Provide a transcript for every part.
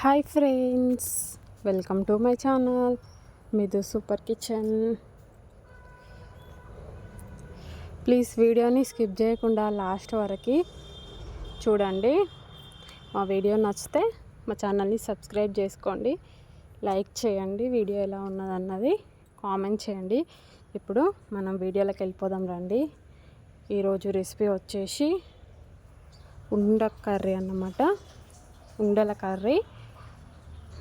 Hi friends welcome to my channel Midhu super kitchen. Please వీడియోని skip చేయకుండా last వరకు చూడండి. మా వీడియో నచ్చితే మా ఛానల్ని సబ్స్క్రైబ్ చేసుకోండి. లైక్ చేయండి వీడియో ఎలా ఉన్నదన్నది కామెంట్ చేయండి. ఇప్పుడు మనం వీడియోలోకి వెళ్ళిపోదాం రండి. ఈరోజు రెసిపీ వచ్చేసి ఉండ కర్రీ అన్నమాట. ఉండల కర్రీ.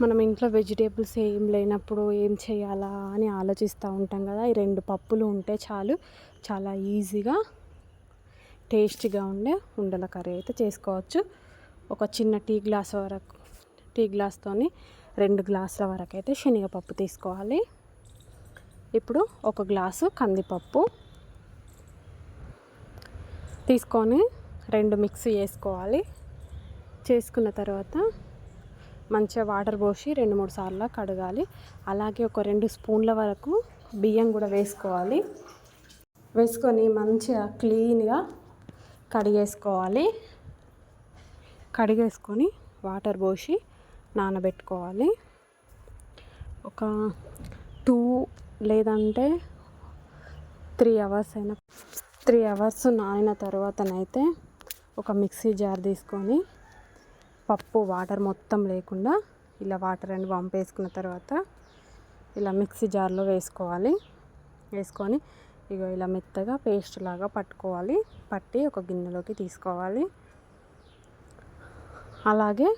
మనం ఇంట్లో వెజిటేబుల్స్ ఏం లేనప్పుడు ఏం చేయాలా అని ఆలోచిస్తూ ఉంటాం కదా. ఈ రెండు పప్పులు ఉంటే చాలు చాలా ఈజీగా టేస్టీగా ఉండే ఉండల కర్రీ అయితే చేసుకోవచ్చు. ఒక చిన్న టీ గ్లాస్ వరకు టీ గ్లాస్తోని రెండు గ్లాసుల వరకు అయితే శనగపప్పు తీసుకోవాలి. ఇప్పుడు ఒక గ్లాసు కందిపప్పు తీసుకొని రెండు మిక్సీ చేసుకోవాలి చేసుకున్న తర్వాత మంచిగా వాటర్ పోసి రెండు మూడు సార్లు కడగాలి. అలాగే ఒక రెండు స్పూన్ల వరకు బియ్యం కూడా వేసుకోవాలి. వేసుకొని మంచిగా క్లీన్గా కడిగేసుకోవాలి. కడిగేసుకొని వాటర్ పోసి నానబెట్టుకోవాలి. ఒక టూ లేదంటే త్రీ అవర్స్ అయినా త్రీ అవర్స్ నానిన తర్వాతనైతే ఒక మిక్సీ జార్ తీసుకొని పప్పు వాటర్ మొత్తం లేకుండా ఇలా వాటర్ అని వంపేసుకున్న తర్వాత ఇలా మిక్సీ జార్లో వేసుకోవాలి. వేసుకొని ఇక ఇలా మెత్తగా పేస్ట్ లాగా పట్టుకోవాలి. పట్టి ఒక గిన్నెలోకి తీసుకోవాలి. అలాగే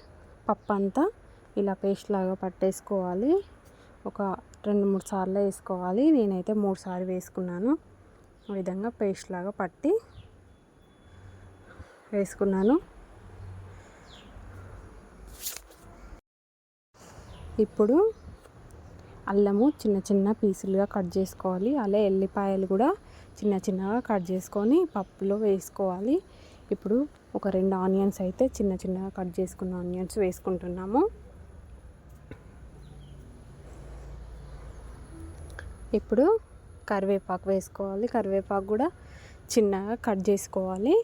పప్పు అంతా ఇలా పేస్ట్ లాగా పట్టేసుకోవాలి. ఒక రెండు మూడు సార్లు వేసుకోవాలి. నేనైతే మూడు సార్లు వేసుకున్నాను. ఆ విధంగా పేస్ట్ లాగా పట్టి వేసుకున్నాను. ఇప్పుడు అల్లము చిన్న చిన్న పీసులుగా కట్ చేసుకోవాలి. అలా ఎల్లిపాయలు కూడా చిన్న చిన్నగా కట్ చేసుకొని పప్పులో వేసుకోవాలి. ఇప్పుడు ఒక రెండు ఆనియన్స్ అయితే చిన్న చిన్నగా కట్ చేసుకున్న ఆనియన్స్ వేసుకుంటున్నాము. ఇప్పుడు కరివేపాకు వేసుకోవాలి. కరివేపాకు కూడా చిన్నగా కట్ చేసుకోవాలి.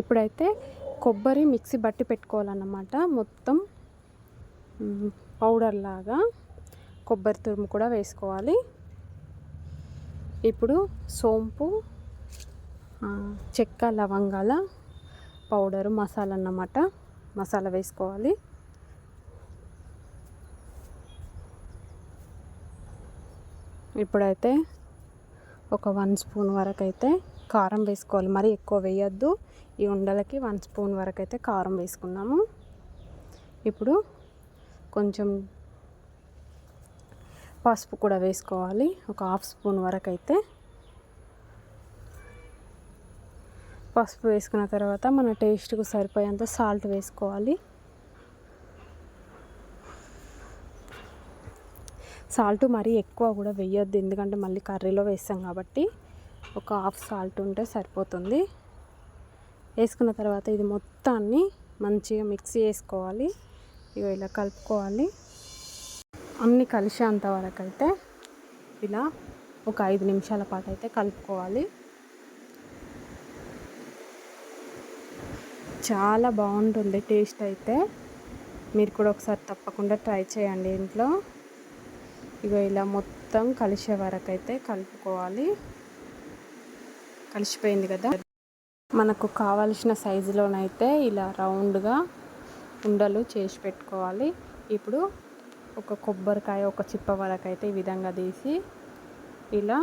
ఇప్పుడైతే కొబ్బరి మిక్సీ బట్టి పెట్టుకోవాలన్నమాట. మొత్తం పౌడర్ లాగా కొబ్బరి తురుము కూడా వేసుకోవాలి. ఇప్పుడు సోంపు చెక్క లవంగాల పౌడరు మసాలా అన్నమాట. మసాలా వేసుకోవాలి. ఇప్పుడైతే ఒక వన్ స్పూన్ వరకు అయితే కారం వేసుకోవాలి. మరి ఎక్కువ వేయద్దు. ఈ ఉండలకి వన్ స్పూన్ వరకు అయితే కారం వేసుకున్నాము. ఇప్పుడు కొంచెం పసుపు కూడా వేసుకోవాలి. ఒక హాఫ్ స్పూన్ వరకు అయితే పసుపు వేసుకున్న తర్వాత మన టేస్ట్కు సరిపోయేంత సాల్ట్ వేసుకోవాలి. సాల్ట్ మరీ ఎక్కువ కూడా వేయొద్దు. ఎందుకంటే మళ్ళీ కర్రీలో వేస్తాం కాబట్టి ఒక హాఫ్ సాల్ట్ ఉంటే సరిపోతుంది. వేసుకున్న తర్వాత ఇది మొత్తాన్ని మంచిగా మిక్సీ వేసుకోవాలి. ఇగో ఇలా కలుపుకోవాలి. అన్నీ కలిసేంత వరకు అయితే ఇలా ఒక ఐదు నిమిషాల పాటు అయితే కలుపుకోవాలి. చాలా బాగుంటుంది టేస్ట్ అయితే. మీరు కూడా ఒకసారి తప్పకుండా ట్రై చేయండి ఇంట్లో. ఇగో ఇలా మొత్తం కలిసే వరకు అయితే కలుపుకోవాలి. కలిసిపోయింది కదా? మనకు కావలసిన సైజులోనైతే ఇలా రౌండ్గా ఉండలు చేసి పెట్టుకోవాలి. ఇప్పుడు ఒక కొబ్బరికాయ ఒక చిప్ప వరకు అయితే ఈ విధంగా తీసి ఇలా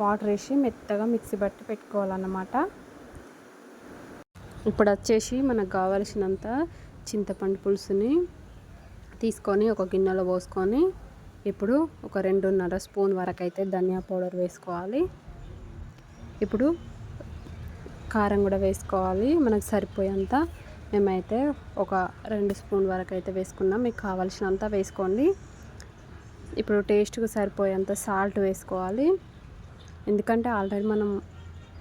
వాటర్ వేసి మెత్తగా మిక్సీ బట్టి పెట్టుకోవాలన్నమాట. ఇప్పుడు వచ్చేసి మనకు కావలసినంత చింతపండు పులుసుని తీసుకొని ఒక గిన్నెలో పోసుకొని ఇప్పుడు ఒక రెండున్నర స్పూన్ వరకు అయితే ధనియా పౌడర్ వేసుకోవాలి. ఇప్పుడు కారం కూడా వేసుకోవాలి. మనకు సరిపోయేంత మేమైతే ఒక రెండు స్పూన్ వరకు అయితే వేసుకున్నాం. మీకు కావాల్సినంత వేసుకోండి. ఇప్పుడు టేస్ట్కి సరిపోయేంత సాల్ట్ వేసుకోవాలి. ఎందుకంటే ఆల్రెడీ మనం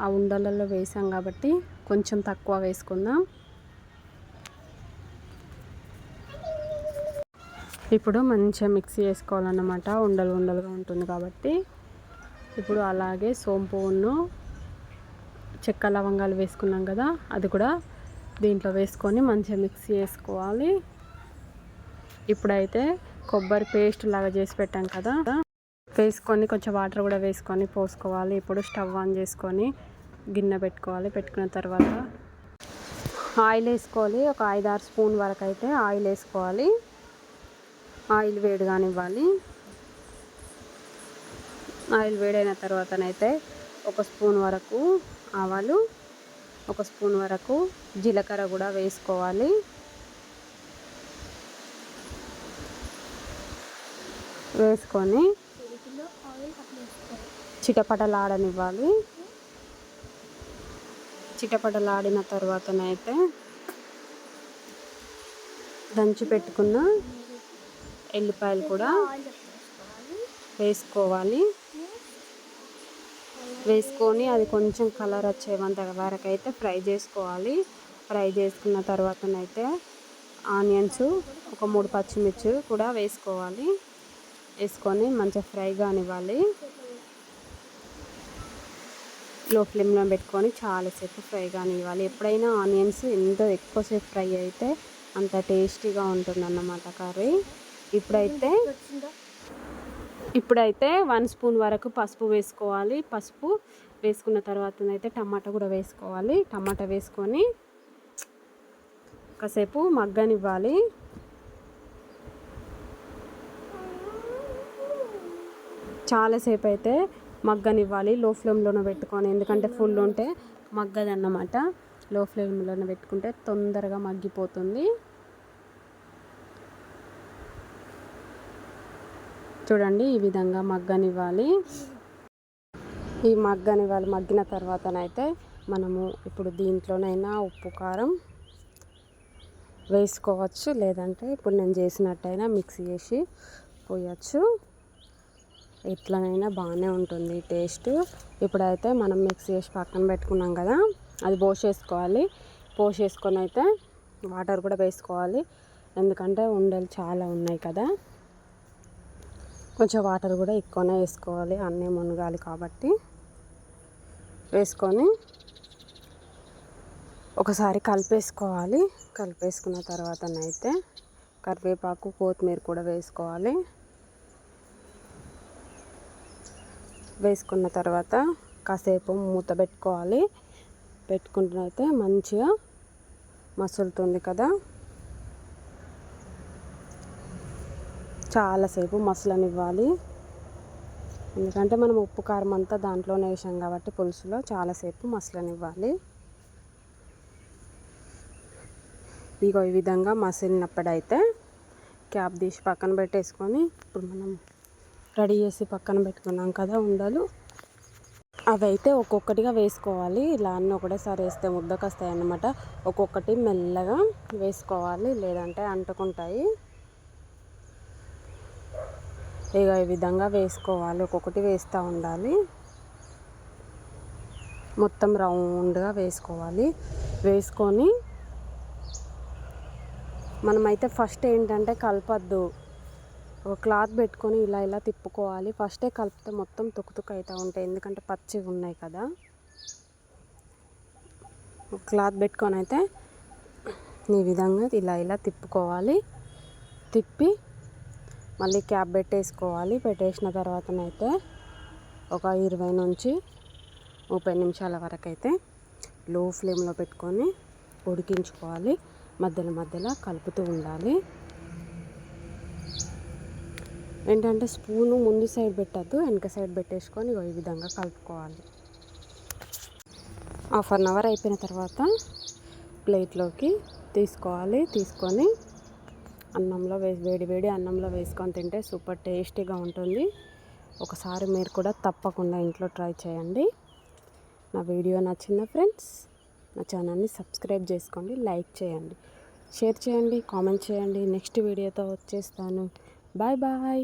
ఆ ఉండలలో వేసాం కాబట్టి కొంచెం తక్కువ వేసుకుందాం. ఇప్పుడు మంచిగా మిక్సీ వేసుకోవాలన్నమాట. ఉండలు ఉండలుగా ఉంటుంది కాబట్టి. ఇప్పుడు అలాగే సోంపు సోంపును చెక్క లవంగాలు వేసుకున్నాం కదా అది కూడా దీంట్లో వేసుకొని మంచిగా మిక్స్ చేసుకోవాలి. ఇప్పుడైతే కొబ్బరి పేస్ట్ లాగా చేసి పెట్టాం కదా. వేసుకొని కొంచెం వాటర్ కూడా వేసుకొని పోసుకోవాలి. ఇప్పుడు స్టవ్ ఆన్ చేసుకొని గిన్నె పెట్టుకోవాలి. పెట్టుకున్న తర్వాత ఆయిల్ వేసుకోవాలి. ఒక ఐదు ఆరు స్పూన్ వరకు అయితే ఆయిల్ వేసుకోవాలి. ఆయిల్ వేడి కానివ్వాలి. ఆయిల్ వేడైన తర్వాతనైతే ఒక స్పూన్ వరకు ఆవాలు ఒక స్పూన్ వరకు జీలకర్ర కూడా వేసుకోవాలి. వేసుకొని చిటపటలాడనివ్వాలి. చిటపటలాడిన తర్వాతనైతే దంచి పెట్టుకున్న ఎల్లిపాయలు కూడా వేసుకోవాలి. వేసుకొని అది కొంచెం కలర్ వచ్చేంత వరకు అయితే ఫ్రై చేసుకోవాలి. ఫ్రై చేసుకున్న తర్వాతనైతే ఆనియన్స్ ఒక మూడు పచ్చిమిర్చి కూడా వేసుకోవాలి. వేసుకొని మంచిగా ఫ్రై కానివ్వాలి. లో ఫ్లేమ్లో పెట్టుకొని చాలాసేపు ఫ్రై కానివ్వాలి. ఎప్పుడైనా ఆనియన్స్ ఎంత ఎక్కువసేపు ఫ్రై అయితే అంత టేస్టీగా ఉంటుందన్నమాట కర్రీ. ఇప్పుడైతే ఇప్పుడైతే వన్ స్పూన్ వరకు పసుపు వేసుకోవాలి. పసుపు వేసుకున్న తర్వాత అయితే టమాటా కూడా వేసుకోవాలి. టమాటా వేసుకొని కాసేపు మగ్గనివ్వాలి. చాలాసేపు అయితే మగ్గనివ్వాలి లో ఫ్లేమ్లోనే పెట్టుకొని. ఎందుకంటే ఫుల్ ఉంటే మగ్గదన్నమాట. లో ఫ్లేమ్లోనే పెట్టుకుంటే తొందరగా మగ్గిపోతుంది. చూడండి ఈ విధంగా మగ్గనివ్వాలి. ఈ మగ్గనివ్వాలి మగ్గిన తర్వాతనైతే మనము ఇప్పుడు దీంట్లోనైనా ఉప్పు కారం వేసుకోవచ్చు. లేదంటే ఇప్పుడు నేను చేసినట్టయినా మిక్స్ చేసి పోయచ్చు. ఎట్లనైనా బాగానే ఉంటుంది టేస్ట్. ఇప్పుడైతే మనం మిక్స్ చేసి పక్కన పెట్టుకున్నాం కదా అది పోసేసుకోవాలి. పోసేసుకొని అయితే వాటర్ కూడా వేసుకోవాలి. ఎందుకంటే ఉండలు చాలా ఉన్నాయి కదా. కొంచెం వాటర్ కూడా ఎక్కువనే వేసుకోవాలి అన్నీ మునగాలి కాబట్టి. వేసుకొని ఒకసారి కలిపేసుకోవాలి. కలిపేసుకున్న తర్వాతనైతే కరివేపాకు కొత్తిమీర కూడా వేసుకోవాలి. వేసుకున్న తర్వాత కాసేపు మూత పెట్టుకోవాలి. పెట్టుకుంటున్నైతే మంచిగా మసులుతుంది కదా. చాలాసేపు మసలనివ్వాలి. ఎందుకంటే మనం ఉప్పు కారం అంతా దాంట్లోనే వేసాం కాబట్టి పులుసులో చాలాసేపు మసలనివ్వాలి. ఇగో ఈ విధంగా మసిలినప్పుడైతే క్యాప్ తీసి పక్కన పెట్టేసుకొని ఇప్పుడు మనం రెడీ చేసి పక్కన పెట్టుకున్నాం కదా ఉండలు. అవి అయితే ఒక్కొక్కటిగా వేసుకోవాలి. ఇలా అన్నీ ఒకటేసారి వేస్తే ముద్దకు వస్తాయి అన్నమాట ఒక్కొక్కటి మెల్లగా వేసుకోవాలి. లేదంటే అంటుకుంటాయి. ఇక ఈ విధంగా వేసుకోవాలి. ఒక్కొక్కటి వేస్తూ ఉండాలి. మొత్తం రౌండ్గా వేసుకోవాలి. వేసుకొని మనమైతే ఫస్ట్ ఏంటంటే కలపద్దు. ఒక క్లాత్ పెట్టుకొని ఇలా ఇలా తిప్పుకోవాలి. ఫస్టే కలిపితే మొత్తం తుక్కు తుక్కు అవుతూ ఉంటాయి. ఎందుకంటే పచ్చివి ఉన్నాయి కదా. ఒక క్లాత్ పెట్టుకొని అయితే ఈ విధంగా ఇలా ఇలా తిప్పుకోవాలి. తిప్పి మళ్ళీ క్యాప్ పెట్టేసుకోవాలి. పెట్టేసిన తర్వాతనైతే ఒక ఇరవై నుంచి ముప్పై నిమిషాల వరకు అయితే లో ఫ్లేమ్లో పెట్టుకొని ఉడికించుకోవాలి. మధ్యలో మధ్యలో కలుపుతూ ఉండాలి. ఏంటంటే స్పూను ముందు సైడ్ పెట్టద్దు వెనక సైడ్ పెట్టేసుకొని ఈ విధంగా కలుపుకోవాలి. హాఫ్ అన్ అవర్ అయిపోయిన తర్వాత ప్లేట్లోకి తీసుకోవాలి. తీసుకొని అన్నంలో వేసి వేడి వేడి అన్నంలో వేసుకొని తింటే సూపర్ టేస్టీగా ఉంటుంది. ఒకసారి మీరు కూడా తప్పకుండా ఇంట్లో ట్రై చేయండి. నా వీడియో నచ్చిందా ఫ్రెండ్స్? నా ఛానల్ని సబ్స్క్రైబ్ చేసుకోండి లైక్ చేయండి షేర్ చేయండి కామెంట్ చేయండి. నెక్స్ట్ వీడియోతో వచ్చేస్తాను. Bye bye.